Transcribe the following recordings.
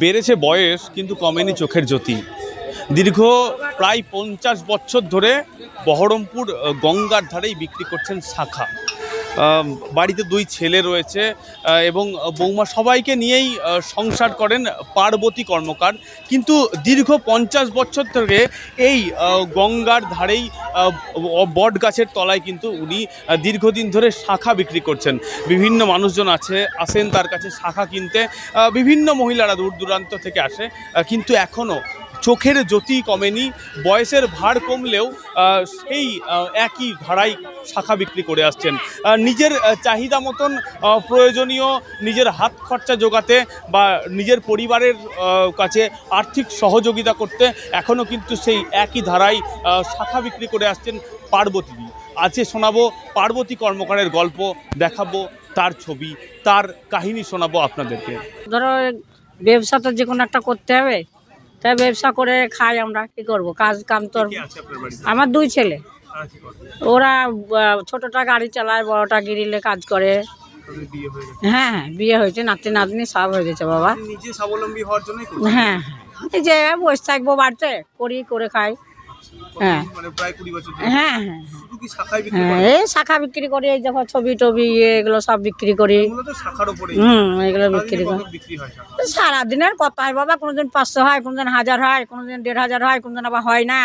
বেড়েছে বয়স, কিন্তু কমেনি চোখের জ্যোতি। দীর্ঘ প্রায় পঞ্চাশ বছর ধরে বহরমপুর গঙ্গার ধারেই বিক্রি করছেন শাখা। বাড়িতে দুই ছেলে রয়েছে এবং বৌমা সবাইকে নিয়েই সংসার করেন পার্বতী কর্মকার। কিন্তু দীর্ঘ পঞ্চাশ বছর ধরে এই গঙ্গার ধারেই বট গাছের তলায় কিন্তু উনি দীর্ঘদিন ধরে শাখা বিক্রি করছেন। বিভিন্ন মানুষজন আছে, আসেন তার কাছে শাখা কিনতে। বিভিন্ন মহিলারা দূর দূরান্ত থেকে আসে কিন্তু এখনও চোখের জ্যোতি কমেনি বয়সের ভার কমলেও সেই একই ধারায় শাখা বিক্রি করে আসছেন। নিজের চাহিদা মতন প্রয়োজনীয় নিজের হাত খরচা জোগাতে বা নিজের পরিবারের কাছে আর্থিক সহযোগিতা করতে এখনও কিন্তু সেই একই আহ, শাখা বিক্রি করে আসছেন পার্বতী আজকে শোনাবো পার্বতী কর্মকারের গল্প দেখাবো তার ছবি তার কাহিনী শোনাবো আপনাদেরকে। ধরো ব্যবসা তো যে কোনো একটা করতে হবে। তাই ব্যবসা করে খাই আমরা কি করব? কাজ কাম তো আমার দুই ছেলে। ওরা ছোটটা গাড়ি চালায় বড়টা গিরিলে কাজ করে। হ্যাঁ হ্যাঁ বিয়ে হয়েছে নাতি নাতনি সব হয়ে গেছে বাবা। স্বাবলম্বী হ্যাঁ হ্যাঁ। এই যে বসে থাকব বাড়িতে করি করে খাই। হ্যাঁ। মানে হ্যাঁ হ্যাঁ শাখায় হ্যাঁ এই শাখা বিক্রি করি এই দেখো ছবি টবি ইয়ে এগুলো সব বিক্রি করি। হুম এগুলো বিক্রি করি। হয় সারাদিনের কত হয় বাবা কোনোদিন পাঁচশো হয় কোনোদিন হাজার হয় কোনোদিন দেড় হাজার হয় কোনোদিন আবার হয় না।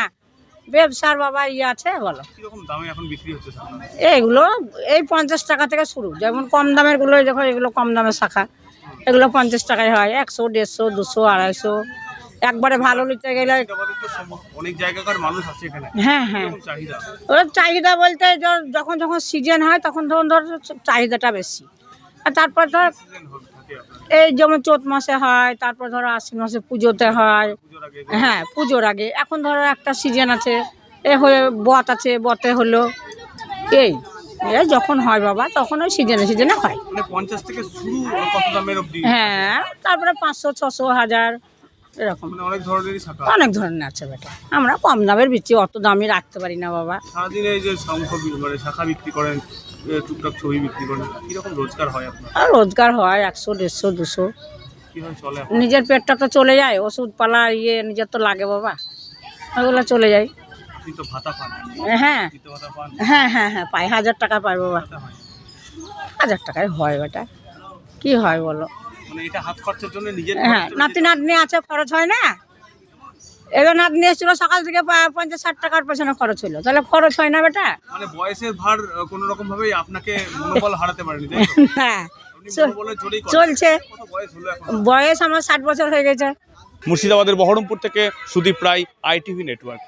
ব্যবসার বাবা ইয়ে আছে বলো। এইগুলো এই পঞ্চাশ টাকা থেকে শুরু। যেমন কম দামেরগুলো দেখো এগুলো কম দামের শাখা। এগুলো পঞ্চাশ টাকায় হয় একশো দেড়শো দুশো আড়াইশো। একবারে ভালো নিতে গেলে আমাদের অনেক জায়গাকার মানুষ আছে এখানে। হ্যাঁ হ্যাঁ। ওর চাহিদা? বলতে যখন যখন সিজন হয় তখন তখন ধর চাহিদাটা বেশি। আর তারপর ধর এই যেমন চৈত মাসে হয় তারপর ধরো আশ্বিন মাসে পুজোতে হয়। হ্যাঁ পুজোর আগে। এখন ধরো একটা সিজন আছে এ হয়ে বত আছে বতে হলো। এই এ যখন হয় বাবা তখন ওই সিজনে সিজনে হয়। মানে পঞ্চাশ থেকে শুরু হ্যাঁ তারপরে পাঁচশো ছশো হাজার। এরকম। মানে অনেক ধরনেরই অনেক ধরনের আছে বেটা। আমরা কম দামের বিচ্ছি অত দামি রাখতে পারি না বাবা। সারাদিনে এই যে মানে শাখা বিক্রি করেন টুকটাক ছবি বিক্রি করেন কীরকম রোজগার হয় আপনার? আর রোজগার হয় একশো দেড়শো দুশো? নিজের পেটটা তো চলে যায় ওষুধ পালা ইয়ে নিজের তো লাগে বাবা। ওগুলো চলে যায়। হ্যাঁ। হ্যাঁ হ্যাঁ হ্যাঁ পাই হাজার টাকা পাই বাবা। হাজার টাকায় হয় বেটা। কি হয় বলো? মানে এটা হাত খরচার জন্য নিজের হ্যাঁ নাতি নাতনি আছে খরচ হয় না? এবার নাতনি এসেছিল সকাল থেকে পঞ্চাশ ষাট টাকার পেছনে খরচ হলো। তাহলে খরচ হয় না বেটা? মানে বয়সের ভার কোনো রকম ভাবেই আপনাকে মনোবল হারাতে পারেনি তাই হ্যাঁ। চলছে। বয়স আমার ষাট বছর হয়ে গেছে। মুর্শিদাবাদের বহরমপুর থেকে সুদীপ রায় আইটিভি নেটওয়ার্ক।